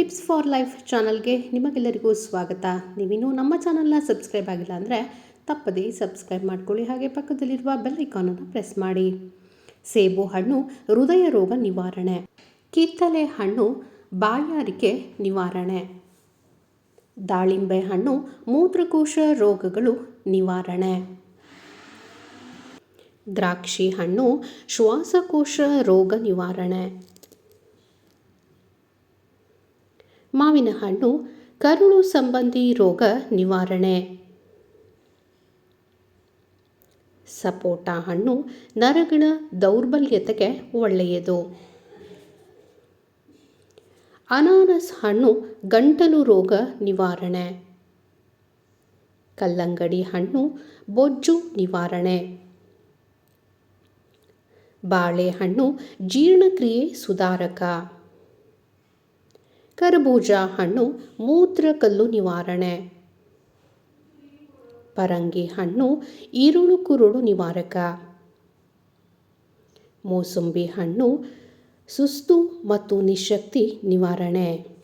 Tips for life ಚಾನಲ್ಗೆ ನಿಮಗೆಲ್ಲರಿಗೂ ಸ್ವಾಗತ. ನೀವಿನ್ನೂ ನಮ್ಮ ಚಾನಲ್ನ ಸಬ್ಸ್ಕ್ರೈಬ್ ಆಗಿಲ್ಲ ಅಂದರೆ ತಪ್ಪದೇ ಸಬ್ಸ್ಕ್ರೈಬ್ ಮಾಡ್ಕೊಳ್ಳಿ. ಹಾಗೆ ಪಕ್ಕದಲ್ಲಿರುವ ಬೆಲ್ ಐಕಾನನ್ನು ಪ್ರೆಸ್ ಮಾಡಿ. ಸೇಬು ಹಣ್ಣು ಹೃದಯ ರೋಗ ನಿವಾರಣೆ. ಕಿತ್ತಳೆ ಹಣ್ಣು ಬಾಯಾರಿಕೆ ನಿವಾರಣೆ. ದಾಳಿಂಬೆ ಹಣ್ಣು ಮೂತ್ರಕೋಶ ರೋಗಗಳು ನಿವಾರಣೆ. ದ್ರಾಕ್ಷಿ ಹಣ್ಣು ಶ್ವಾಸಕೋಶ ರೋಗ ನಿವಾರಣೆ. ಮಾವಿನ ಹಣ್ಣು, ಕರುಳು ಸಂಬಂಧಿ ರೋಗ ನಿವಾರಣೆ. ಸಪೋಟ ಹಣ್ಣು ನರಗಳ ದೌರ್ಬಲ್ಯತೆಗೆ ಒಳ್ಳೆಯದು. ಅನಾನಸ್ ಹಣ್ಣು ಗಂಟಲು ರೋಗ ನಿವಾರಣೆ. ಕಲ್ಲಂಗಡಿ ಹಣ್ಣು ಬೊಜ್ಜು ನಿವಾರಣೆ. ಬಾಳೆಹಣ್ಣು ಜೀರ್ಣಕ್ರಿಯೆ ಸುಧಾರಕ. ಕರಬೂಜ ಹಣ್ಣು ಮೂತ್ರಕಲ್ಲು ನಿವಾರಣೆ. ಪರಂಗಿ ಹಣ್ಣು ಈರುಳು ಕುರುಳು ನಿವಾರಕ. ಮೋಸಂಬಿ ಹಣ್ಣು ಸುಸ್ತು ಮತ್ತು ನಿಶಕ್ತಿ ನಿವಾರಣೆ.